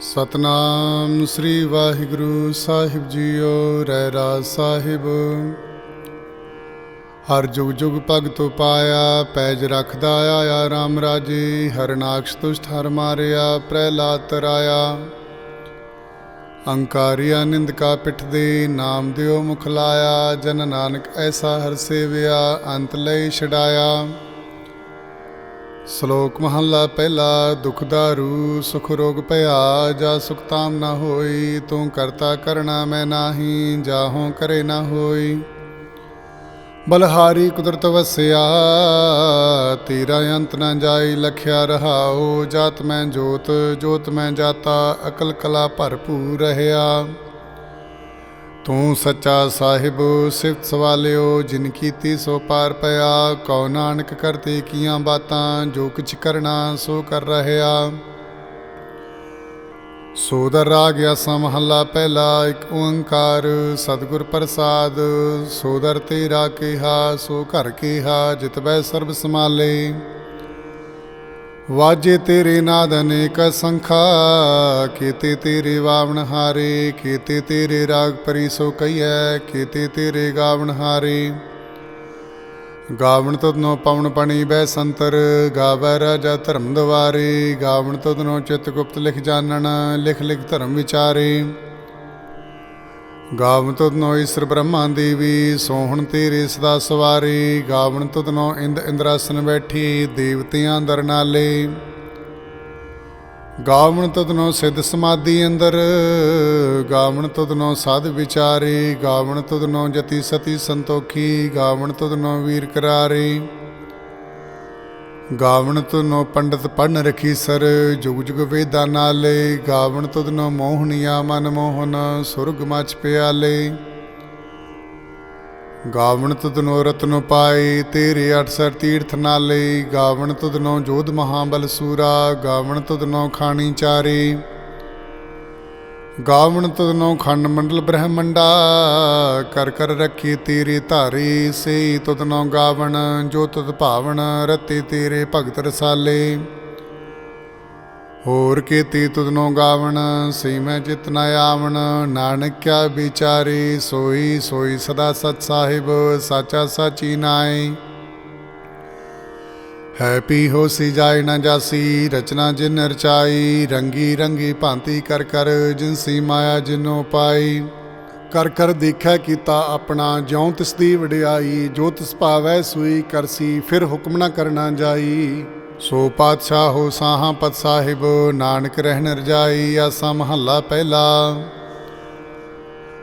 ਸਤਨਾਮ ਸ੍ਰੀ ਵਾਹਿਗੁਰੂ ਸਾਹਿਬ ਜੀਓ, ਰਹਿ ਰਾਜ ਸਾਹਿਬ। ਹਰ ਜੁਗ ਜੁਗ ਭਗਤੋ ਪਾਇਆ, ਪੈਜ ਰੱਖਦਾ ਆਇਆ ਰਾਮ ਰਾਜੇ ਹਰਨਾਕਸ਼ ਤੁਸ਼ਟ ਹਰ ਮਾਰਿਆ, ਪ੍ਰਹਿਲਾਦ ਤਰਾਇਆ। ਅੰਕਾਰਿਆ ਨਿੰਦਕਾ ਪਿਠ ਦੇ, ਨਾਮ ਦਿਓ ਮੁਖ ਲਾਇਆ, ਜਨ ਨਾਨਕ ਐਸਾ ਹਰ ਸੇਵਿਆ, ਅੰਤ ਲਈ ਛਡਾਇਆ। ਸ਼ਲੋਕ ਮਹੱਲਾ ਪਹਿਲਾ, ਦੁਖ ਦਾਰੂ, ਸੁਖ ਰੋਗ ਭਇਆ, ਜਾ ਸੁਖ ਤਾਮ ਨਾ ਹੋਈ, ਤੂੰ ਕਰਤਾ ਕਰਣਾ ਮੈਂ ਨਾਹੀ, ਜਾਹੋਂ ਕਰੇ ਨਾ ਹੋਈ। ਬਲਹਾਰੀ ਕੁਦਰਤ ਵਸਿਆ, ਤੇਰਾ ਅੰਤ ਨਾ ਜਾਈ, ਲਖਿਆ ਰਹਾਓ ਜਾਤ ਮੈਂ ਜੋਤ ਜੋਤ ਮੈਂ ਜਾਤਾ, ਅਕਲ ਕਲਾ ਭਰਪੂਰ ਰਹਿਆ। ਤੂੰ ਸੱਚਾ ਸਾਹਿਬ, ਸਿਫਤ ਸਵਾਲਿਓ, ਜਿਨ ਕੀਤੀ ਸੋ ਪਾਰ ਪਿਆ। ਕਉ ਨਾਨਕ ਕਰਤੇ ਕੀਆਂ ਬਾਤਾਂ, ਜੋ ਕਿਛ ਕਰਨਾ ਸੋ ਕਰ ਰਹਿਆ। ਸੋਦਰ ਰਾਗ ਆਸਾ ਮਹੱਲਾ ਪਹਿਲਾ, ਇੱਕ ਓੰਕਾਰ, ਸਤਿਗੁਰ ਪ੍ਰਸਾਦ। ਸੋਦਰ ਤੇ ਤੇਰਾ ਕਿਹਾ, ਸੋ ਘਰ ਕਿਹਾ ਜਿਤਬੈ ਸਰਬ ਸਮਾਲੇ ਵਾਜੇ ਤੇਰੇ ਨਾਦ ਅਨੇਕ ਸੰਖਾ, ਕੀਤੇ ਤੇਰੇ ਵਾਵਣ ਹਾਰੇ, ਕੀਤੇ ਤੇਰੇ ਰਾਗ ਪਰੀ ਸੋ ਕਈਐ ਕੀਤੇ ਤੇਰੇ ਗਾਵਣ ਹਾਰੇ। ਗਾਵਣ ਤਦਨੋ ਪਵਨ ਪਣੀ ਬੈ ਸੰਤਰ, ਗਾਵੈ ਰਾਜਾ ਧਰਮ ਦਵਾਰੇ। ਗਾਵਣ ਤਦਨੋ ਚਿਤ ਗੁਪਤ ਲਿਖ ਜਾਣਨ, ਲਿਖ ਲਿਖ ਧਰਮ ਵਿਚਾਰੇ। ਗਾਵਣ ਤਦਨੋ ਈਸ਼ਰ ਬ੍ਰਹਮਾ ਦੇਵੀ, ਸੋਹਣ ਤੇਰੇ ਸਦਾ ਸਵਾਰੀ ਗਾਵਣ ਤਦਨੋ ਇੰਦ ਇੰਦਰਾਸਨ ਬੈਠੀ, ਦੇਵਤਿਆਂ ਦਰਨਾਲੇ ਗਾਵਣ ਤਦਨੋ ਸਿੱਧ ਸਮਾਧੀ ਅੰਦਰ ਗਾਵਣ ਤਦਨੋ ਸਾਧ ਵਿਚਾਰੇ ਗਾਵਣ ਤਦਨੋ ਜਤੀ ਸਤੀ ਸੰਤੋਖੀ ਗਾਵਣ ਤਦਨੋ ਵੀਰ ਕਰਾਰੇ। ਗਾਵਣ ਤੁਨੋ ਪੰਡਤ ਪੜਨ ਰਖੀ ਸਰ, ਜੁਗ ਜੁਗ ਵੇਦਾਂ ਨਾਲੇ। ਗਾਵਣ ਤਦਨੋ ਮੋਹਣੀਆ ਮਨ ਮੋਹਨ, ਸੁਰਗ ਮਚ ਪਿਆਲੇ। ਗਾਵਣ ਤਦਨੋ ਰਤਨ ਪਾਏ, ਤੇਰੇ 68 ਤੀਰਥ ਨਾਲੇ। ਗਾਵਣ ਤਦਨੋ ਜੋਧ ਮਹਾਬਲ ਸੂਰਾ, ਗਾਵਣ ਤਦਨੋ ਖਾਣੀ ਚਾਰੇ। ਗਾਵਣ ਤਦਨੋ ਖੰਡ ਮੰਡਲ ਬ੍ਰਹਮੰਡਾ, ਕਰ ਕਰ ਰੱਖੀ ਤੇਰੀ ਧਾਰੀ ਸੇ ਤਦਨੋ ਗਾਵਣ, ਜੋ ਤਦ ਭਾਵਨ ਰਤੇ ਤੇਰੇ ਭਗਤ ਰਸਾਲੇ। ਹੋਰ ਕੀਤੀ ਤੁਧਨੋ ਗਾਵਣ ਸੀ ਮੈਂ ਜਿਤ ਨ ਆਵਣ ਨਾਨਕ ਕਿਆ ਵਿਚਾਰੀ, ਸੋਈ ਸੋਈ ਸਦਾ ਸਤ ਸਾਹਿਬ, ਸਾਚਾ ਸਾਚੀ ਨਾਈ ਹੈ ਪੀ ਹੋ ਸੀ ਜਾਏ ਨਾ ਜਾਸੀ, ਰਚਨਾ ਜਿਨ ਰਚਾਈ, ਰੰਗੀ ਰੰਗੀ ਭਾਂਤੀ ਕਰ ਕਰ, ਜਿਨਸੀ ਮਾਇਆ ਜਿਨੋ ਪਾਈ। ਕਰ ਕਰ ਦੇਖਿਆ ਕੀਤਾ ਆਪਣਾ, ਜਿਉ ਤਿਸ ਦੀ ਵਡਿਆਈ, ਜੋ ਤਿਸ ਭਾਵੈ ਸੂਈ ਕਰਸੀ, ਫਿਰ ਹੁਕਮ ਨਾ ਕਰਨਾ ਜਾਈ। ਸੋ ਪਾਤਸ਼ਾਹ ਹੋ ਸਾਹਾਂ ਪਤ ਸਾਹਿਬ, ਨਾਨਕ ਰਹਿਣ ਰਜਾਈ, ਆਸਾ ਮਹੱਲਾ ਪਹਿਲਾ।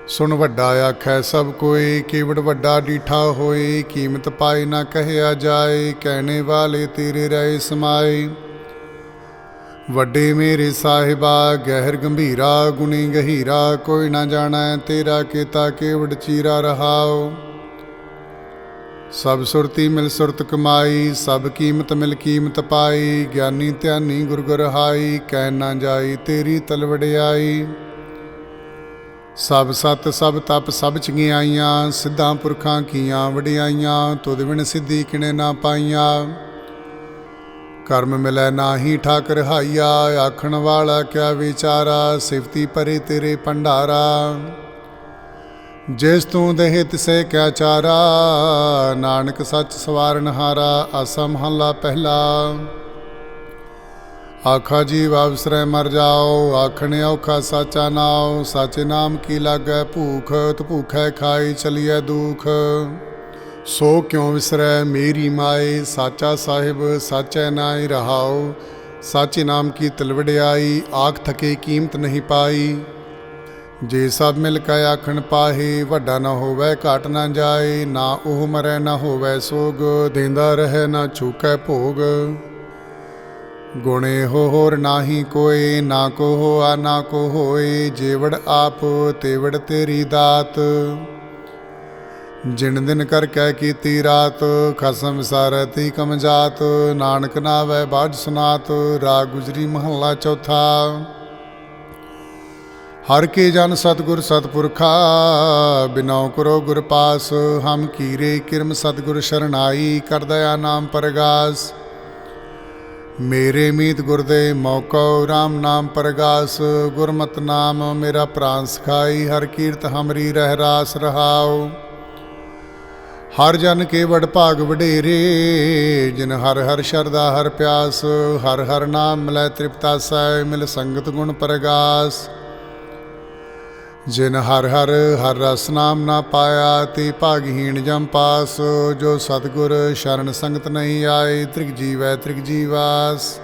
ਸੁਣ ਵੱਡਾ ਆਖੈ, ਸਭ ਕੋਈ ਕੀਵੜ ਵੱਡਾ ਡੀਠਾ ਹੋਏ, ਕੀਮਤ ਪਾਏ ਨਾ ਕਹਿਆ ਜਾਏ, ਕਹਿਣੇ ਵਾਲੇ ਤੇਰੇ ਰਹੇ ਸਮਾਏ। ਵੱਡੇ ਮੇਰੇ ਸਾਹਿਬਾ, ਗਹਿਰ ਗੰਭੀਰਾ, ਗੁਣੀ ਗਹੀਰਾ, ਕੋਈ ਨਾ ਜਾਣੈ ਤੇਰਾ ਕੀਤਾ ਕੇਵੜ ਚੀਰਾ ਰਹਾਓ ਸਭ ਸੁਰਤੀ ਮਿਲ ਸੁਰਤ ਕਮਾਈ, ਸਭ ਕੀਮਤ ਮਿਲ ਕੀਮਤ ਪਾਈ, ਗਿਆਨੀ ਧਿਆਨੀ ਗੁਰ ਗੁਰ ਹਾਈ, ਕਹਿ ਨਾ ਜਾਈ ਤੇਰੀ ਤਲਵੜਿਆਈ। ਸਭ ਸਤ ਸਭ ਤਪ ਸਭ ਚੰਗਿਆਈਆਂ ਸਿੱਧਾਂ ਪੁਰਖਾਂ ਕੀਆਂ ਵਡਿਆਈਆਂ, ਤੁਧ ਬਿਨ ਸਿੱਧੀ ਕਿਣੇ ਨਾ ਪਾਈਆਂ। ਕਰਮ ਮਿਲੈ ਨਾਹੀ ਠਾਕ ਰਹਾਈਆ ਆਖਣ ਵਾਲਾ ਕਿਆ ਵਿਚਾਰਾ, ਸਿਫਤੀ ਪਰੇ ਤੇਰੇ ਭੰਡਾਰਾ। ਜਿਸ ਤੂੰ ਦੇਹ ਤਿਸੇ ਕਿਆ ਚਾਰਾ, ਨਾਨਕ ਸੱਚ ਸਵਾਰਨ ਹਾਰਾ ਅਸਮ ਹਲਾ ਪਹਿਲਾ। ਆਖਾ ਜੀਵ ਅਵਸਰੈ ਮਰ ਜਾਓ, ਆਖਣ ਔਖਾ ਸਾਚਾ ਨਾਉ, ਸਾਚੇ ਨਾਮ ਕੀ ਲਾਗੈ ਭੂਖ, ਤ ਭੂਖੈ ਖਾਈ ਚਲੀਐ ਦੁਖ। ਸੋ ਕਿਉ ਵਿਸਰੈ ਮੇਰੀ ਮਾਏ, ਸਾਚਾ ਸਾਹਿਬ ਸਾਚੈ ਨਾਇ ਰਹਾਉ, ਸਾਚੇ ਨਾਮ ਕੀ ਤਲਵੜਿਆਈ ਆਖ ਥਕੇ ਕੀਮਤ ਨਹੀਂ ਪਾਈ। ਜੇ ਸਭ ਮਿਲ ਕੇ ਆਖਣ ਪਾਹੇ, ਵੱਡਾ ਨਾ ਹੋਵੇ, ਘਾਟ ਨਾ ਜਾਏ, ਨਾ ਉਹ ਮਰੈ ਨਾ ਹੋਵੇ ਸੋਗ, ਦੇਂਦਾ ਰਹੇ ਨਾ ਛੂਕੈ ਭੋਗ। ਗੁਣੇ ਹੋ ਹੋਰ ਨਾਹੀ ਕੋਈ ਨਾ ਕੋ ਹੋਆ, ਨਾ ਕੋ ਹੋਏ, ਜੇਵੜ ਆਪ, ਤੇਵੜ ਤੇਰੀ ਦਾਤ। ਜਿਨ ਦਿਨ ਕਰ ਕਹਿ ਕੀਤੀ ਰਾਤ, ਖਸਮ ਸਾਰਤੀ ਕਮਜ਼ਾਤ ਨਾਨਕ ਨਾਵੇ ਬਾਝ ਸੁਨਾਤ ਰਾਗ ਗੁਜਰੀ ਮਹੱਲਾ ਚੌਥਾ। ਹਰ ਕੇ ਜਨ ਸਤਗੁਰ ਸਤਪੁਰਖਾ, ਬਿਨਉ ਕਰੋ ਗੁਰ ਪਾਸ। ਹਮ ਕੀਰੇ ਕਿਰਮ ਸਤਗੁਰ ਸ਼ਰਨਾਈ ਕਰਦਇਆ ਨਾਮ ਪਰਗਾਸ। ਮੇਰੇ ਮੀਤ ਗੁਰਦੇ ਮੌਕਉ RAM ਨਾਮ ਪਰਗਾਸ, ਗੁਰਮਤ ਨਾਮ ਮੇਰਾ ਪ੍ਰਾਨ ਸਖਾਈ, ਹਰ ਕੀਰਤ ਹਮਰੀ ਰਹਿ ਰਾਸ ਰਹਾਉ। ਹਰ ਜਨ ਕੇ ਵਡ ਭਾਗ ਵਡੇਰੇ, ਜਿਨ ਹਰ ਹਰ ਸ਼ਰਦਾ ਹਰ ਪਿਆਸ, ਹਰ ਹਰ ਨਾਮ ਮਿਲੈ ਤ੍ਰਿਪਤਾ ਸੈ ਮਿਲ ਸੰਗਤ ਗੁਣ ਪਰਗਾਸ। ਜਿਨ ਹਰ ਹਰ ਹਰ ਰਸ ਨਾਮ ਨਾ ਪਾਇਆ, ਤੇ ਭਾਗਹੀਣ ਜਮ ਪਾਸ। ਜੋ ਸਤਗੁਰ ਸ਼ਰਨ ਸੰਗਤ ਨਹੀਂ ਆਏ, ਤ੍ਰਿਗ ਜੀਵੈ ਤ੍ਰਿਗ ਜੀਵਾਸ।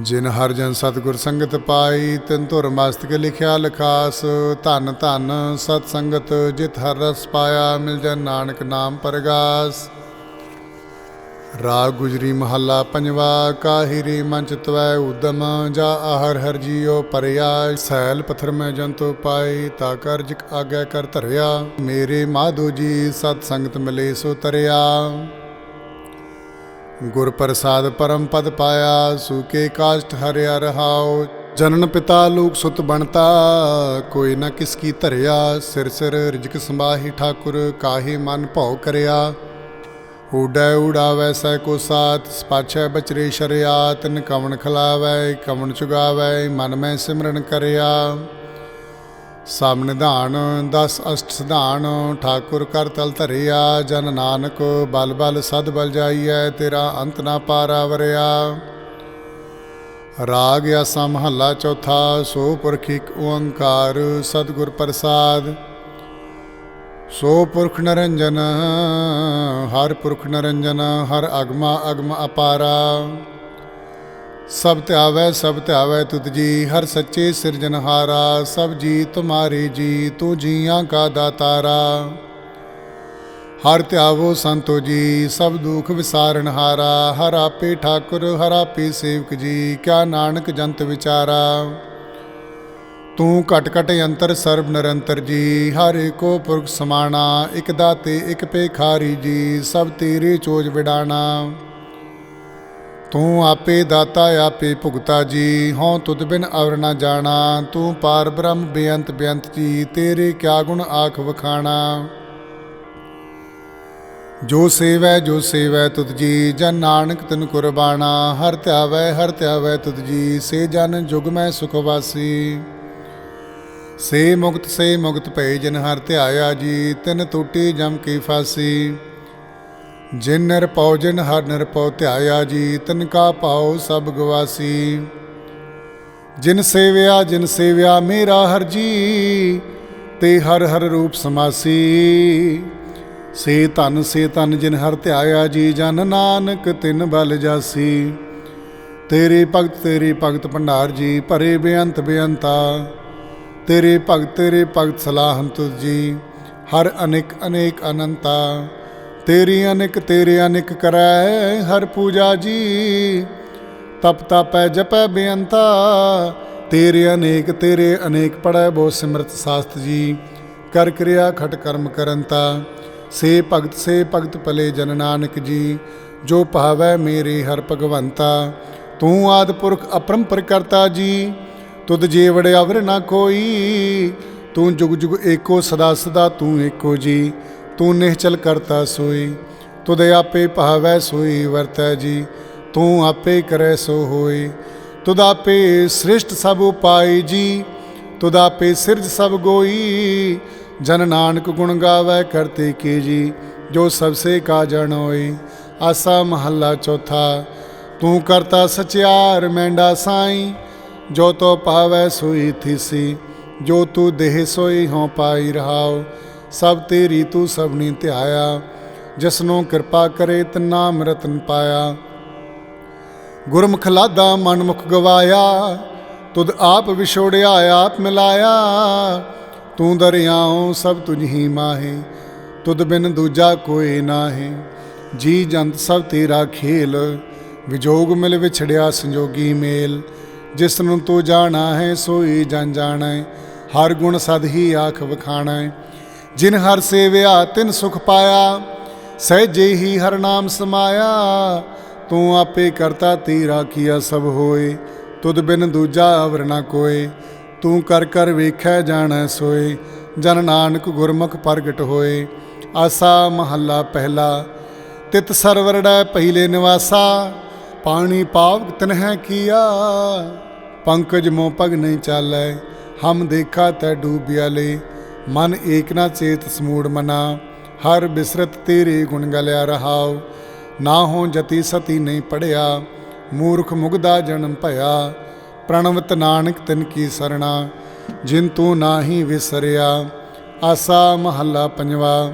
ਜਿਨ ਹਰ ਜਨ ਸਤਗੁਰ ਸੰਗਤ ਪਾਈ, ਤਿਨ ਧੁਰ ਮਸਤਕ ਲਿਖਿਆ ਲਖਾਸ। ਧਨ ਧਨ ਸਤ ਸੰਗਤ ਜਿਤ ਹਰ ਰਸ ਪਾਇਆ, ਮਿਲ ਜਨ ਨਾਨਕ ਨਾਮ ਪਰਗਾਸ। ਰਾਗ ਗੁਜਰੀ ਮਹੱਲਾ ਪੰਜਵਾ, ਕਾਹਿਰੀ ਮੰਚ ਚਿਤਵੈ ਉਦਮ, ਜਾ ਆਹਰ ਹਰ ਜੀਉ ਪਰਿਆ, ਸੈਲ ਪਥਰ ਮੈਂ ਜੰਤੋ ਪਾਈ ਤਾ ਕਰਜ ਆਗੈ ਕਰ ਧਰਿਆ, ਮੇਰੇ ਮਾਧੋ ਜੀ ਸਤ ਸੰਗਤ ਮਿਲੇ ਸੋ ਤਰਿਆ। ਗੁਰ ਪ੍ਰਸਾਦ ਪਰਮ ਪਦ ਪਾਇਆ ਸੂਕੇ ਕਾਸ਼ਟ ਹਰਿਆ ਰਹਾਉ, ਜਨਨ ਪਿਤਾ ਲੋਕ ਸੁਤ ਬਣਤਾ, ਕੋਈ ਨਾ ਕਿਸ ਕੀ ਧਰਿਆ, ਸਿਰ ਸਿਰ ਰਿਜਕ ਸੰਭਾਹੀ ਠਾਕੁਰ, ਕਾਹੇ ਮਨ ਭਉ ਕਰਿਆ। ਊਡੈ ਊਡਾਵੈ ਸੈ ਕੋ ਸਾਥ ਪਾਛੈ ਬਚਰੇ ਸ਼ਰਿਆਤ ਤਿਨ ਕਵਣ ਖਲਾਵੈ ਕਵਣ ਚੁਗਾਵੈ, ਮਨ ਮੈਂ ਸਿਮਰਨ ਕਰਿਆ। ਸਭ ਨਿਧਾਨ, ਦਸ ਅਸ਼ਟ ਸਿਧਾਨ, ਠਾਕੁਰ ਕਰ ਤਲ ਧਰਿਆ, ਜਨ ਨਾਨਕ ਬਲ ਬਲ ਸਦ ਬਲ ਜਾਈਐ, ਤੇਰਾ ਅੰਤ ਨਾ ਪਾਰਾ ਵਰਿਆ। ਰਾਗ ਆਸਾ ਮਹੱਲਾ ਚੌਥਾ, ਸੋ ਪੁਰਖ ਇੱਕ ਓੰਕਾਰ, ਸਤਿਗੁਰ ਪ੍ਰਸਾਦ। ਸੋ ਪੁਰਖ ਨਰੰਜਨ, ਹਰ ਪੁਰਖ ਨਰੰਜਨ, ਹਰ ਅਗਮਾ ਅਗਮ ਅਪਾਰਾ। ਸਭ ਧਿਆਵੈ ਸਭ ਧਿਆਵੈ ਤੁਧ ਜੀ, ਹਰ ਸੱਚੇ ਸਿਰਜਨਹਾਰਾ ਸਭ ਜੀ ਤੁਮਾਰੇ ਜੀ, ਤੂੰ ਜੀਆਂ ਕਾ ਦਾਤਾਰਾ। ਹਰ ਧਿਆਵੋ ਸੰਤੋ ਜੀ, ਸਭ ਦੁਖ ਵਿਸਾਰਨਹਾਰਾ ਹਰ ਆਪੇ ਠਾਕੁਰ, ਹਰ ਆਪੇ ਸੇਵਕ ਜੀ, ਕਿਆ ਨਾਨਕ ਜੰਤ ਵਿਚਾਰਾ। ਤੂੰ ਘਟ ਘਟ ਅੰਤਰ ਸਰਬ ਨਿਰੰਤਰ ਜੀ, ਹਰ ਏਕੋ ਪੁਰਖ ਸਮਾਣਾ, ਇਕ ਦਾਤੇ, ਇਕ ਪੇਖਾਰੀ ਜੀ, ਸਭ ਤੇਰੇ ਚੋਜ ਵਿਡਾਣਾ। ਤੂੰ ਆਪੇ ਦਾਤਾ, ਆਪੇ ਭੁਗਤਾ ਜੀ, ਹਉ ਤੁਧ ਬਿਨ ਅਵਰ ਨਾ ਜਾਣਾ। ਤੂੰ ਪਾਰ ਬ੍ਰਹਮ ਬੇਅੰਤ ਬੇਅੰਤ ਜੀ, ਤੇਰੇ ਕਿਆ ਗੁਣ ਆਖ ਵਖਾਣਾ। ਜੋ ਸੇਵੈ ਜੋ ਸੇਵੈ ਤੁਧ ਜੀ, ਜਨ ਨਾਨਕ ਤਨ ਕੁਰਬਾਨਾ ਹਰ ਧਿਆਵੈ ਹਰ ਧਿਆਵੈ ਤੁਧ ਜੀ, ਸੇ ਜਨ ਜੁਗ ਮੈਂ ਸੁਖ ਵਾਸੀ। ਸੇ ਮੁਕਤ ਸੇ ਮੁਕਤ ਭਏ ਜਿਨ ਹਰ ਧਿਆਇਆ ਜੀ, ਤਿਨ ਟੂਟੀ ਜਮ ਕੀ ਫਾਸੀ। ਜਿਨ ਨਿਰਪਉ ਜਿਨ ਹਰ ਨਿਰਪਉ ਧਿਆਇਆ ਜੀ, ਤਿਨ ਕਾ ਪਾਉ ਸਭ ਗਵਾਸੀ। ਜਿਨ ਸੇਵਿਆ ਜਿਨ ਸੇਵਿਆ ਮੇਰਾ ਹਰ ਜੀ, ਤੇ ਹਰ ਹਰ ਰੂਪ ਸਮਾਸੀ। ਸੇ ਧਨ ਸੇ ਧਨ ਜਿਨ ਹਰ ਧਿਆਇਆ ਜੀ, ਜਨ ਨਾਨਕ ਤਿਨ ਬਲ ਜਾਸੀ। ਤੇਰੀ ਭਗਤ ਤੇਰੀ ਭਗਤ ਭੰਡਾਰ ਜੀ, ਭਰੇ ਬੇਅੰਤ ਬੇਅੰਤਾ। ਤੇਰੇ ਭਗਤ ਤੇਰੇ ਭਗਤ ਸਲਾਹਨ ਤੁਝ ਜੀ। ਹਰ ਅਨੇਕ ਅਨੇਕ ਅਨੰਤਾ, ਤੇਰੀ ਅਨੇਕ, ਤੇਰੇ ਅਨੇਕ ਕਰੈ ਹਰ ਪੂਜਾ ਜੀ। ਤਪ ਤਪੈ, ਜਪੈ ਬੇਅੰਤਾ, ਤੇਰੇ ਅਨੇਕ ਤੇਰੇ ਅਨੇਕ ਪੜੈ ਬੋ ਸਿਮਰਤ ਸਾਸਤ ਜੀ। ਕਰ ਕਿਰਿਆ ਖਟ ਕਰਮ ਕਰੰਤਾ, ਸੇ ਭਗਤ ਸੇ ਭਗਤ ਭਲੇ ਜਨ ਨਾਨਕ ਜੀ। ਜੋ ਭਾਵੈ ਮੇਰੇ ਹਰ ਭਗਵੰਤਾ, ਤੂੰ ਆਦ ਪੁਰਖ ਅਪਰੰਪਰ ਕਰਤਾ ਜੀ। ਤੁਧ ਜੇ ਵੜਿਆ ਨਾ ਕੋਈ, ਤੂੰ ਜੁਗ ਜੁਗ ਏਕੋ ਸਦਾ ਸਦਾ ਤੂੰ ਏਕੋ ਜੀ, ਤੂੰ ਨਿਹਚਲ ਕਰਤਾ ਸੋਈ, ਤੁਧ ਆਪੇ ਭਾਵੈ ਸੋਈ ਵਰਤੈ ਜੀ, ਤੂੰ ਆਪੇ ਕਰੈ ਸੋ ਹੋਈ, ਤੁਧ ਆਪੇ ਸ੍ਰਿਸ਼ਟ ਸਭ ਉਪਾਈ ਜੀ, ਤੁਧ ਆਪੇ ਸਿਰਜ ਸਭ ਗੋਈ, ਜਨ ਨਾਨਕ ਗੁਣ ਗਾਵੈ ਕਰਤੇ ਕੀ ਜੀ, ਜੋ ਸਭ ਸੇ ਕਾ ਜਣ ਹੋਈ, ਆਸਾ ਮਹੱਲਾ ਚੌਥਾ, ਤੂੰ ਕਰਤਾ ਸਚਿਆਰ ਮੈਂਡਾ ਸਾਈਂ ਜੋ ਤੋ ਪਾਵੈ ਸੋਈ ਥੀਸੀ, ਜੋ ਤੂੰ ਦੇਹ ਸੋਈ ਹੋ ਪਾਈ ਰਹਾਉ, ਸਭ ਤੇਰੀ ਤੂੰ ਸਭਨੀ ਧਿਆਇਆ, ਜਿਸਨੂੰ ਕਿਰਪਾ ਕਰੇ ਤ ਰਤਨ ਪਾਇਆ। ਗੁਰਮੁਖ ਲਾਦਾ ਮਨ ਮੁਖ ਗਵਾਇਆ, ਤੁਧ ਆਪ ਵਿਛੋੜਿਆ, ਆਪ ਮਿਲਾਇਆ। ਤੂੰ ਦਰਿਆਉ ਸਭ ਤੁਝ ਹੀ ਮਾਹੇ, ਤੁਧ ਬਿਨ ਦੂਜਾ ਕੋਈ ਨਾਹੀ। ਜੀ ਜੰਤ ਸਭ ਤੇਰਾ ਖੇਲ, ਵਿਜੋਗ ਮਿਲ ਵਿਛੜਿਆ ਸੰਜੋਗੀ ਮੇਲ। ਜਿਸ ਨੂੰ ਤੂੰ ਜਾਣਾ ਹੈ ਸੋਈ ਜਨ ਜਾਣੈ, ਹਰ ਗੁਣ ਸਦ ਹੀ ਆਖ ਵਖਾਣੈ। ਜਿਨ ਹਰ ਸੇਵਿਆ, ਤਿਨ ਸੁਖ ਪਾਇਆ, ਸਹਿਜੇ ਹੀ ਹਰ ਨਾਮ ਸਮਾਇਆ। ਤੂੰ ਆਪੇ ਕਰਤਾ ਤੇਰਾ ਕੀਆ ਸਭ ਹੋਏ, ਤੁਧ ਬਿਨ ਦੂਜਾ ਅਵਰ ਨਾ ਕੋਏ। ਤੂੰ ਕਰ ਕਰ ਵੇਖੈ, ਜਾਣੈ, ਸੋਏ, ਜਨ ਨਾਨਕ ਗੁਰਮੁਖ ਪ੍ਰਗਟ ਹੋਏ। ਆਸਾ ਮਹੱਲਾ ਪਹਿਲਾ, ਤਿਤ ਸਰਵਰੜੈ ਪਹਿਲੇ ਨਿਵਾਸਾ। ਪਾਣੀ ਪਾਵਕ ਤਨਹਿ ਕੀਆ। ਪੰਕਜ ਮੋ ਪਗ ਨਹੀਂ ਚਾਲੈ, ਹਮ ਦੇਖਾ ਤੈ ਡੂਬਿਆ ਲੇ। ਮਨ ਏਕ ਨਾ ਚੇਤ ਸਮੂੜ ਮਨਾ, ਹਰ ਬਿਸਰਤ ਤੇਰੇ ਗੁਣ ਗਲਿਆ ਰਹਾਉ। ਨਾ ਹੋ ਜਤੀ ਸਤੀ ਨਹੀਂ ਪੜਿਆ, ਮੂਰਖ ਮੁਗਦਾ ਜਨਮ ਭਇਆ। ਪ੍ਰਣਵਤ ਨਾਨਕ ਤਿਨ ਕੀ ਸਰਣਾ, ਜਿਨ ਤੂੰ ਨਾਹੀ ਵਿਸਰਿਆ। ਆਸਾ ਮਹੱਲਾ ਪੰਜਵਾ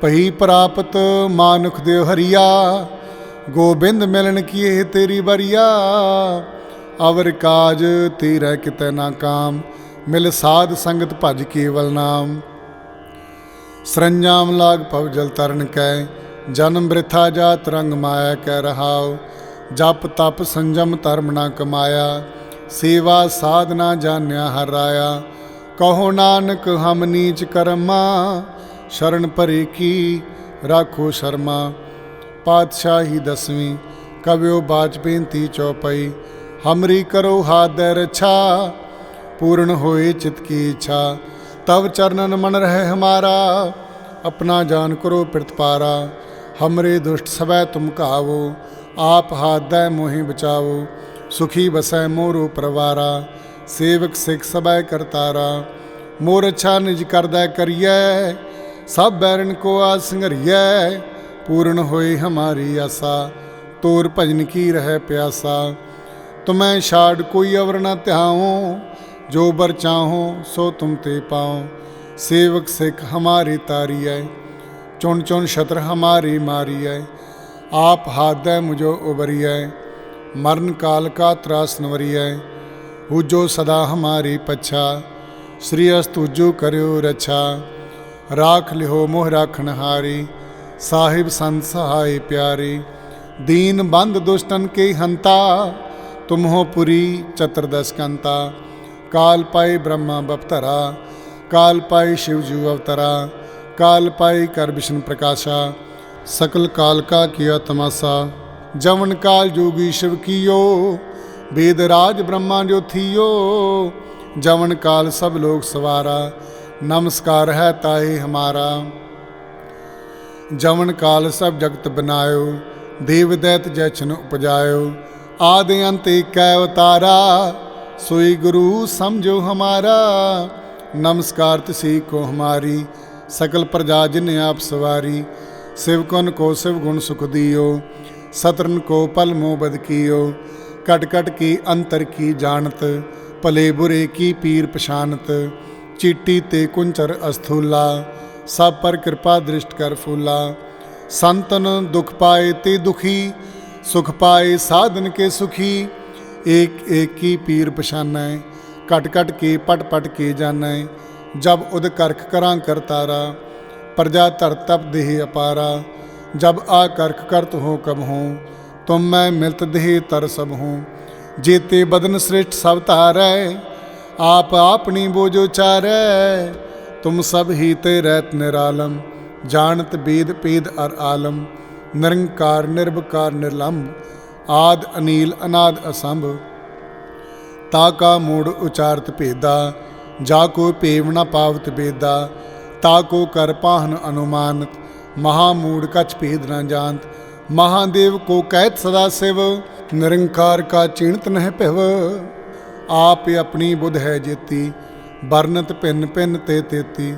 ਪਈ ਪ੍ਰਾਪਤ ਮਾਨੁਖ ਦੇਵ ਹਰੀਆ। ਗੋਬਿੰਦ ਮਿਲਣ ਕੀਏ ਤੇਰੀ ਬਰੀਆ ਅਵਰ ਕਾਜ ਤੇਰਾ ਕਿਤੈ ਨਾ ਕਾਮ, ਮਿਲ ਸਾਧ ਸੰਗਤ ਭਜ ਕੇਵਲ ਨਾਮ। ਸਰੰਜਾਮ ਲਾਗ ਭਵ ਜਲ ਤਰਨ ਕੈ, ਜਨਮ ਬ੍ਰਿਥਾ ਜਾਤ ਰੰਗ ਮਾਇਆ ਕਹਿ ਰਹਾਉ। ਜਪ ਤਪ ਸੰਜਮ ਧਰਮ ਨਾ ਕਮਾਇਆ, ਸੇਵਾ ਸਾਧਨਾ ਜਾਣਿਆ ਹਰ ਰਾਇਆ ਕਹੋ ਨਾਨਕ, ਹਮ ਨੀਚ ਕਰਮਾ, ਸ਼ਰਨ ਭਰੇ ਕੀ ਰਾਖੋ ਸ਼ਰਮਾ। ਪਾਤਸ਼ਾਹੀ ਦਸਵੀਂ, ਕਵਿਓ ਬਾਚ ਬੇਨਤੀ ਚੌਪਈ ਹਮਰੀ ਕਰੋ ਹਾਦੈ ਰਛਾ ਪੂਰਨ ਹੋਏ ਚਿਤ ਕੀ ਇੱਛਾ ਤਵ ਚਰਨਨ ਮਨ ਰਹਿ ਹਮਾਰਾ ਆਪਣਾ ਜਾਨ ਕਰੋ ਪ੍ਰਤਪਾਰਾ ਹਮਰੇ ਦੁਸ਼ਟ ਸਵੈ ਤੁਮ ਕਾਵੋ ਆਪ ਹਾਦੈ ਮੋਹਿ ਬਚਾਵੋ ਸੁਖੀ ਬਸੈ ਮੋਰੋ ਪਰਵਾਰਾ ਸੇਵਕ ਸਿੱਖ ਸਬੈ ਕਰਤਾਰਾ ਮੋਰ ਅੱਛਾ ਨਿਜ ਕਰਦਾ ਕਰੀਐ ਸਭ ਬੈਰਨ ਕੋ ਆ ਸੰਘਰੀਐ ਪੂਰਨ ਹੋਈ ਹਮਾਰੀ ਆਸਾ ਤੋਰ ਭਜਨ ਕੀ ਰਹਿ ਪਿਆਸਾ ਤੁਮੈ ਛਾੜ ਕੋਈ ਅਵਰ ਨ ਧਿਆਓ ਜੋ ਬਰ ਚਾਹੋ ਸੋ ਤੁਮ ਤੇ ਪਾਓ ਸੇਵਕ ਸਿੱਖ ਹਮਾਰੀ ਤਾਰੀਐ, ਚੁਣ ਚੁਣ ਸ਼ਤਰ ਹਮਾਰੀ ਮਾਰੀਐ। ਆਪ ਹਾਦੈ ਮੁਝੋ ਉਬਰੀਐ, ਮਰਨ ਕਾਲ ਕਾ ਤਰਾਸ ਨਵਰੀਐ। ਹੁਜੋ ਸਦਾ ਹਮਾਰੀ ਪਛਾ, ਸ੍ਰੀ ਅਸਤੁਜੋ ਕਰਿਓ ਰਛਾ। ਰਾਖ ਲਿਓ ਮੋਹ ਰਾਖਣ ਹਾਰੀ, ਸਾਹਿਬ ਸੰਤ ਸਹਾਈ ਪਿਆਰੀ। ਦੀਨ ਬੰਦ ਦੁਸ਼ਟਨ ਕੇ ਹੰਤਾ तुम हो पुरी चतुर्दशकंता काल पाई ब्रह्मा बपतरा काल पाई शिवजू अवतरा काल पाई कर विष्णु प्रकाशा सकल काल का किया तमाशा जवन काल जोगी शिव कियो वेदराज ब्रह्मा जो थियो जवन काल सब लोग सवारा नमस्कार है ताए हमारा जवन काल सब जगत बनायो देवदैत जैछन उपजायो ਆਦਿ ਅੰਤੇ ਕੈ ਉਤਾਰਾ ਸੋਈ ਗੁਰੂ ਸਮਝੋ ਹਮਾਰਾ। ਨਮਸਕਾਰ ਤਸੀ ਕੋ ਹਮਾਰੀ। ਸਕਲ ਪ੍ਰਜਾ ਜਿਨ ਆਪ ਸਵਾਰੀ। ਸਿਵਕਨ ਕੋ ਸਿਵ ਗੁਣ ਸੁਖ ਦਿਓ। ਸਤਰਨ ਕੋ ਪਲ ਮੋ ਬਦ ਕੀਓ। ਕਟ ਕਟ ਕੀ ਅੰਤਰ ਕੀ ਜਾਣਤ। ਭਲੇ ਬੁਰੇ ਕੀ ਪੀਰ ਪਛਾਨਤ। ਚੀਟੀ ਤੇ ਕੁੰਚਰ ਅਸਥੂਲਾ। ਸਭ ਪਰ ਕਿਰਪਾ ਦ੍ਰਿਸ਼ਟ ਕਰ ਫੂਲਾ। ਸੰਤਨ ਦੁਖ ਪਾਏ ਤੇ ਦੁਖੀ। ਸੁਖ ਪਾਏ ਸਾਧਨ ਕੇ ਸੁਖੀ, ਏਕ ਏਕ ਕੀ ਪੀਰ ਪਛਾਨੈ ਕਟ ਕਟ ਕੇ ਪਟ ਪਟ ਕੇ ਜਾਣੈ ਜਬ ਉਦ ਕਰਖ ਕਰਾਂ ਕਰਤਾਰਾ ਪ੍ਰਜਾ ਧਰ ਤਪ ਦੇਹ ਅਪਾਰਾ, ਜਬ ਆ ਕਰਖ ਕਰਤ ਹੋ ਕਬ ਹੋ, ਤੁਮ ਮੈਂ ਮਿਲਤ ਦੇਹ ਤਰ ਸਭ ਹੂੰ, ਜੇਤੇ ਬਦਨ ਸ੍ਰਿਸ਼ਟ ਸਭ ਧਾਰੈ, ਆਪ ਆਪਣੀ ਬੋਝੋ ਚਾਰੈ, ਤੁਮ ਸਭ ਹੀ ਤੇ ਰਹਿਤ ਨਿਰਾਲਮ, ਜਾਣਤ ਬੇਦ ਪੇਦ ਅਰ ਆਲਮ ਨਿਰੰਕਾਰ ਨਿਰਭਕਾਰ ਨਿਰਲੰਭ, ਆਦ, ਅਨੀਲ, ਅਨਾਦ, ਅਸੰਭ। ਤਾ ਕਾ ਮੂੜ ਉਚਾਰਤ ਭੇਦਾ, ਜਾ ਕੋ ਭੇਵ ਨ ਪਾਵਤ ਬੇਦਾ, ਤਾ ਕੋ ਕਰ ਪਾਹਨ ਅਨੁਮਾਨਤ, ਮਹਾ ਮੂੜ ਕਛ ਭੇਦ ਨ ਜਾਣਤ, ਮਹਾਦੇਵ ਕੋ ਕਹਿਤ ਸਦਾ ਸਿਵ, ਨਿਰੰਕਾਰ ਕਾ ਚਿੰਤ ਨਹਿ ਭਿਵ। ਆਪ ਆਪਣੀ ਬੁਧ ਹੈ ਜੇਤੀ ਬਰਨਤ ਭਿੰਨ ਭਿੰਨ ਤੇ ਤੇਤੀ,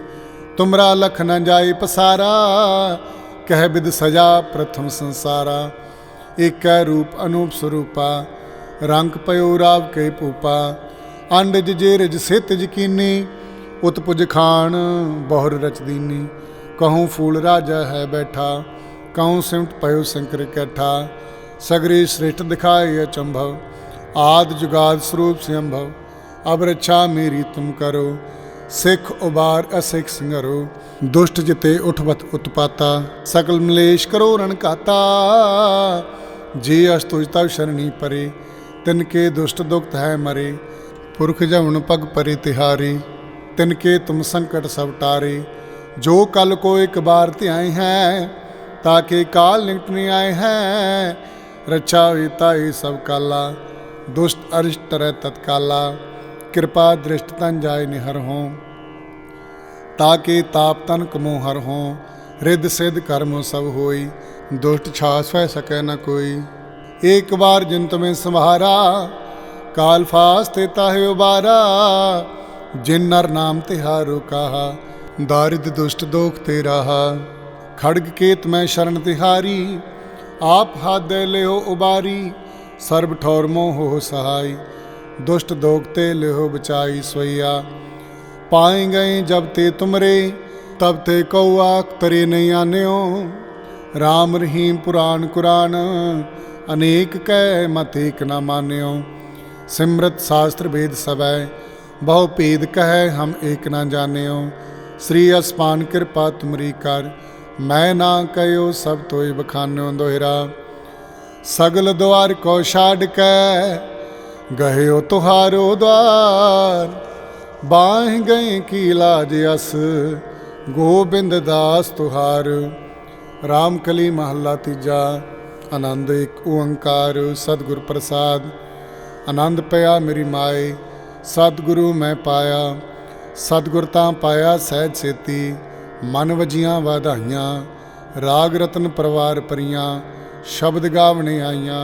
ਤੁਮਰਾ ਲਖ ਨ ਜਾਏ ਪਸਾਰਾ ਕਹਿ ਬਿਦ ਸਜਾ ਪ੍ਰਥਮ ਸੰਸਾਰਾ, ਏਕੈ ਰੂਪ ਅਨੂਪ ਸਰੂਪਾ, ਰੰਗ ਪਇਓ ਰਾਵ ਕੇ ਪੂਪਾ ਅੰਡਜ ਜੇ ਰਜ ਸਿਤ ਯਕੀਨੀ, ਉਤਪੁਜ ਖਾਨ ਬਹੁਰ ਰਚਦੀਨੀ ਕਹੂੰ ਫੂਲ ਰਾਜਾ ਹੈ ਬੈਠਾ, ਕਹੂੰ ਸਿਮਟ ਪਇਓ ਸੰਕਰ ਕੈਠਾ, ਸਗਰੇ ਸ੍ਰਿਸ਼ਟ ਦਿਖਾਏ ਅਚੰਭਵ, ਆਦ ਜੁਗਾਦ ਸਰੂਪ ਸੰਭਵ ਅਬ ਰੱਛਾ ਮੇਰੀ ਤੁਮ ਕਰੋ ਸਿੱਖ ਉਬਾਰ ਅਸਿੱਖ ਸੰਗਰੋ, ਦੁਸ਼ਟ ਜਿਤੇ ਉਠਵਤ ਉਤਪਾਤਾ, ਸਕਲ ਮਲੇਸ਼ ਕਰੋ ਰਣ ਕਾਤਾ ਜੇ ਅਸਤੁਜ ਤਵ ਸ਼ਰਣੀ ਪਰੇ, ਤਿਨ ਕੇ ਦੁਸ਼ਟ ਦੁਖਤ ਹੈ ਮਰੇ। ਪੁਰਖ ਜਵਨ ਪਗ ਪਰੇ ਤਿਹਾਰੀ, ਤਿਨ ਕੇ ਤੁਮ ਸੰਕਟ ਸਭ ਟਾਰੇ। ਜੋ ਕਲ ਕੋ ਇੱਕ ਬਾਰ ਧਿਆਏ ਹੈ ਤਾਕੇ ਕਾਲ ਨਿਕਟ ਨਹੀਂ ਆਏ ਹੈ। ਰੱਛਾ ਵਿਤਾਈ ਸਭ ਕਾਲਾ, ਦੁਸ਼ਟ ਅਰਿਸ਼ਟ ਰਹਿ ਤਤਕਾਲਾ। ਕਿਰਪਾ ਦ੍ਰਿਸ਼ਟ ਤਨ ਜਾਏ ਨਿਹਰ ਹੋ, ਤਾਂ ਕਿ ਤਾਪ ਤਨ ਕਮੋ ਹਰ ਹੋ, ਰਿੱਧ ਸਿੱਧ ਕਰਮ ਸਭ ਹੋਈ, ਦੁਸ਼ਟ ਛਾਸ ਹੈ ਸਕੈ ਨ ਕੋਈ। ਇੱਕ ਵਾਰ ਜਿਨ ਤੁਮੇ ਸੰਭਾਰਾ ਕਾਲ ਫਾਸ ਤੇ ਤਾਹਿ ਉਬਾਰਾ, ਜਿਨ ਨਰ ਨਾਮ ਤਿਹਾਰੋ ਕਹਾ ਦਾਰਿਦ ਦੁਸ਼ਟ ਦੋਖ ਤੇ ਰਹਾ। ਖੜਗ ਕੇਤ ਮੈਂ ਸ਼ਰਨ ਤਿਹਾਰੀ, ਆਪ ਹਾਦੇ ਲਿਓ ਉਬਾਰੀ, ਸਰਬ ਠੌਰ ਮੋਹ ਹੋ ਸਹਾਈ। दुष्ट दोगते ले बचाई सोइया पाए गए जब ते तुमरे तब ते कौआ तरे नहीं आने हो राम रहीम पुराण कुरान अनेक कह मत एक न मान्यो सिमरत शास्त्र वेद सबै बहु भेद कह हम एक न जान्यो श्री असपान कृपा तुमरी कर मैं ना कयो सब तोय बखान्यो दोहरा सगल द्वार को छाड़ के गयो तुहारो द्वार बाह गए की लाज अस गोबिंद दास तुहार ਰਾਮ ਕਲੀ ਮਹੱਲਾ ਤੀਜਾ ਆਨੰਦ ਇੱਕ ਓੰਕਾਰ ਸਤਿਗੁਰ ਪ੍ਰਸਾਦ ਆਨੰਦ ਪਿਆ ਮੇਰੀ ਮਾਏ ਸਤਿਗੁਰੂ ਮੈਂ ਪਾਇਆ ਸਤਿਗੁਰ ਤਾਂ ਪਾਇਆ ਸਹਿਜ ਸੇਤੀ ਮਨ ਵਜੀਆਂ ਵਧਾਈਆਂ ਰਾਗ ਰਤਨ ਪਰਵਾਰ ਪਰੀਆਂ ਸ਼ਬਦ ਗਾਵਣੇ ਆਈਆਂ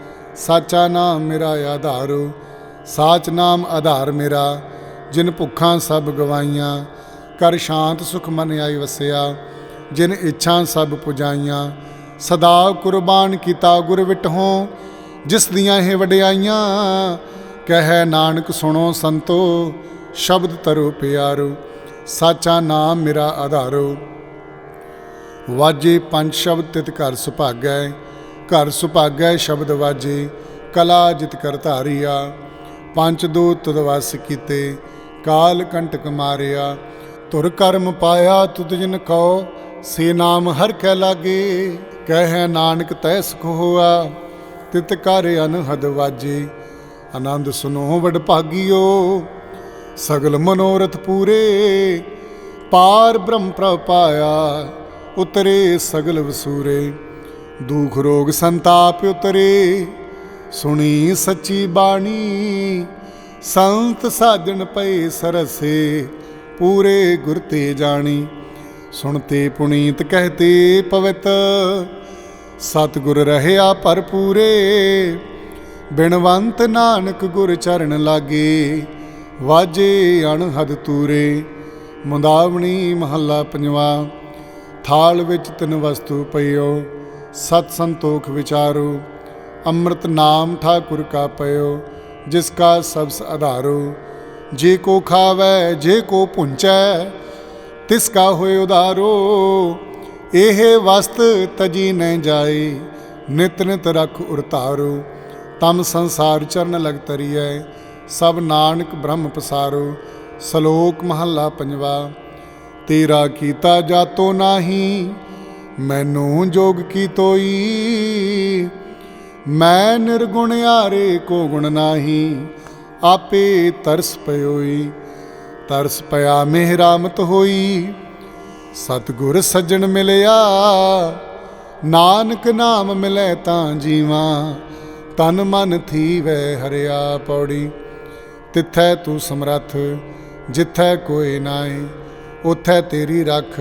ਸਾਚਾ ਨਾਮ ਮੇਰਾ ਆਧਾਰੋ, ਸਾਚ ਨਾਮ ਆਧਾਰ ਮੇਰਾ, ਜਿਨ ਭੁੱਖਾਂ ਸਭ ਗਵਾਈਆਂ, ਕਰ ਸ਼ਾਂਤ ਸੁਖ ਮਨ ਆਈ ਵਸਿਆ, ਜਿਨ ਇੱਛਾ ਸਭ ਪੁਜਾਈਆਂ, ਸਦਾ ਕੁਰਬਾਨ ਕੀਤਾ ਗੁਰ ਵਿਟਹੋਂ, ਜਿਸ ਦੀਆਂ ਇਹ ਵਡਿਆਈਆਂ, ਕਹਿ ਨਾਨਕ ਸੁਣੋ ਸੰਤੋ, ਸ਼ਬਦ ਤਰੋ ਪਿਆਰੋ, ਸਾਚਾ ਨਾਮ ਮੇਰਾ ਆਧਾਰੋ। ਵਾਜੇ ਪੰਜ ਸ਼ਬਦ ਤਿਤ ਘਰ ਸੁਭਾਗੈ ਘਰ ਸੁਭਾਗੈ ਸ਼ਬਦ ਵਾਜੇ, ਕਲਾ ਜਿਤ ਕਰ ਧਾਰੀਆ। ਪੰਜ ਦੋ ਤਦਵਸ ਕੀਤੇ, ਕਾਲ ਕੰਟਕ ਮਾਰਿਆ। ਤੁਰ ਕਰਮ ਪਾਇਆ ਤੁਧ ਜਿਨ ਕਉ ਸੇ ਨਾਮ ਹਰ ਕੈ ਲਾਗੇ। ਕਹਿ ਨਾਨਕ ਤੈ ਸੁਖ ਹੋਆ, ਤਿਤ ਕਰ ਅਨਹਦ ਵਾਜੇ। ਆਨੰਦ ਸੁਨੋ ਵਡ ਭਾਗਿਓ, ਸਗਲ ਮਨੋਰਥ ਪੂਰੇ। ਪਾਰ ਬ੍ਰਹਮ ਪ੍ਰਭ ਪਾਇਆ, ਉਤਰੇ ਸਗਲ ਵਸੂਰੇ। ਦੁਖ ਰੋਗ ਸੰਤਾਪ ਉਤਰੇ, ਸੁਣੀ ਸੱਚੀ ਬਾਣੀ। ਸੰਤ ਸਾਜਣ ਪਏ ਸਰਸੇ, ਪੂਰੇ ਗੁਰ ਤੇ ਜਾਣੀ। ਸੁਣਤੇ ਪੁਨੀਤ ਕਹਤੇ ਪਵਿੱਤ, ਸਤਿਗੁਰ ਰਹਿਆ ਭਰਪੂਰੇ। ਬਿਨਵੰਤ ਨਾਨਕ ਗੁਰ ਚਰਨ ਲਾਗੇ, ਵਾਜੇ ਅਣਹਦ ਤੂਰੇ। ਮੁੰਦਾਵਣੀ ਮਹੱਲਾ ਪੰਜਵਾ, ਥਾਲ ਵਿੱਚ ਤਿੰਨ ਵਸਤੂ ਪਈਓ। ਸਤ ਸੰਤੋਖ ਵਿਚਾਰੋ, ਅੰਮ੍ਰਿਤ ਨਾਮ ਠਾਕੁਰ ਕਾ ਪਇਓ, ਜਿਸ ਕਾ ਸਬਸ ਆਧਾਰੋ ਜੇ ਕੋ ਖਾਵੈ, ਜੇ ਕੋ ਪੁੰਚੈ, ਤਿਸ ਕਾ ਹੋਏ ਉਦਾਰੋ ਇਹ ਵਸਤ ਤਜੀ ਨ ਜਾਏ, ਨਿਤ ਨਿਤ ਰਖ ਉਰਤਾਰੋ ਤਮ ਸੰਸਾਰ ਚਰਨ ਲਗ ਤਰੀਐ, ਸਭ ਨਾਨਕ ਬ੍ਰਹਮ ਪਸਾਰੋ। ਸ਼ਲੋਕ ਮਹੱਲਾ ਪੰਜਵਾ, ਤੇਰਾ ਕੀਤਾ ਜਾਤੋ ਨਾਹੀ ਮੈਨੂੰ ਜੋਗ ਕੀ ਤੋਈ? ਮੈਂ ਨਿਰਗੁਣ ਆਰੇ ਕੋ ਗੁਣ ਨਾਹੀ, ਆਪੇ ਤਰਸ ਪਇਓਈ ਤਰਸ ਪਿਆ ਮਿਹਰਾਮਤ ਹੋਈ। ਸਤਗੁਰ ਸੱਜਣ ਮਿਲਿਆ, ਨਾਨਕ ਨਾਮ ਮਿਲੇ ਤਾਂ ਜੀਵਾ। ਤਨ ਮਨ ਥੀਵੈ ਹਰਿਆ ਪੌੜੀ। ਤਿੱਥੈ ਤੂੰ ਸਮਰੱਥ, ਜਿੱਥੈ ਕੋਈ ਨਾਹੀ, ਉਥੈ ਤੇਰੀ ਰੱਖ।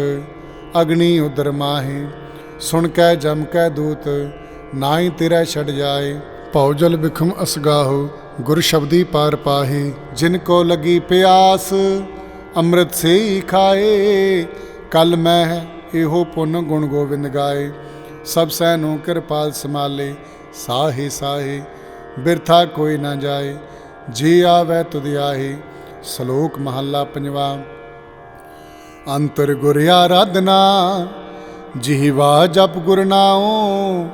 ਅਗਨੀ ਉਦਰ ਮਾਹੇ, ਸੁਣ ਕੈ, ਜਮ ਕੈ ਦੂਤ, ਨਾਹੀ ਤੇਰਾ ਛੜ ਜਾਏ। ਭਉ ਜਲ ਬਿਖਮ ਅਸਗਾਹੋ, ਗੁਰ ਸ਼ਬਦੀ ਪਾਰ ਪਾਹੇ। ਜਿਨ ਕੋ ਲਗੀ ਪਿਆਸ, ਅੰਮ੍ਰਿਤ ਸੇ ਖਾਏ। ਕਲ ਮੈਂ ਇਹੋ ਪੁੰਨ ਗੁਣ ਗੋਬਿੰਦ ਗਾਏ। ਸਭ ਸੈ ਨੂੰ ਕਿਰਪਾਲ ਸਮਾਲੇ ਸਾਹੇ ਸਾਹੇ, ਬਿਰਥਾ ਕੋਈ ਨਾ ਜਾਏ। ਜੀ ਆਵੈ ਤੁਧ ਆਹੀ, ਸ਼ਲੋਕ ਮਹੱਲਾ ਪੰਜਵਾ। ਅੰਤਰ ਗੁਰ ਆਰਾਧਨਾ। ਜਿਹਵਾ ਜਪ ਗੁਰ ਨਾਉ,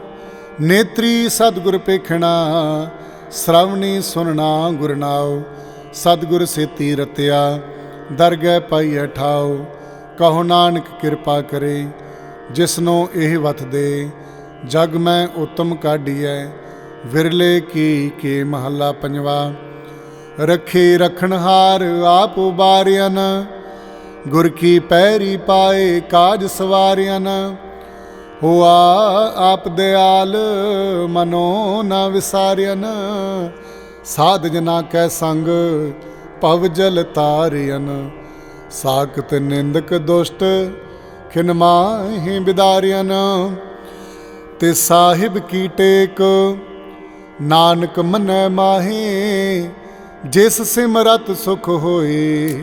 ਨੇਤਰੀ ਸਤਿਗੁਰ ਪੇਖਣਾ ਸ਼ਰਵਣੀ ਸੁਨਣਾ ਗੁਰ ਨਾਉ, ਸਤਿਗੁਰ ਸੇਤੀ ਰਤਿਆ, ਦਰਗਹਿ ਪਾਈ ਠਾਉ ਕਹੋ ਨਾਨਕ ਕਿਰਪਾ ਕਰੇ, ਜਿਸਨੂੰ ਇਹ ਵਤ ਦੇ। ਜਗ ਮੈਂ ਉਤਮ ਕਾਢੀਐ, ਵਿਰਲੇ ਕੀ ਕੇ ਮਹੱਲਾ ਪੰਜਵਾ। ਰੱਖੇ ਰਖਣਹਾਰ ਆਪ ਉਬਾਰਿਆਨ ਗੁਰ ਕੀ ਪੈਰੀ ਪਾਏ ਕਾਜ ਸਵਾਰਿਆਨ ਹੋਆ ਆਪ ਦਿਆਲ ਮਨੋ ਨਾ ਵਿਸਾਰਿਆਨ ਸਾਧ ਜਨਾ ਕੈ ਸੰਗ ਭਵ ਜਲ ਤਾਰਿਆਨ ਸਾਖਤ ਨਿੰਦਕ ਦੁਸ਼ਟ ਖਿਨ ਮਾਹੀ ਬਿਦਾਰਿਆਨ ਤੇ ਸਾਹਿਬ ਕੀ ਟੇਕ ਨਾਨਕ ਮਨੈ ਮਾਹੀ। ਜਿਸ ਸਿਮਰਤ ਸੁਖ ਹੋਏ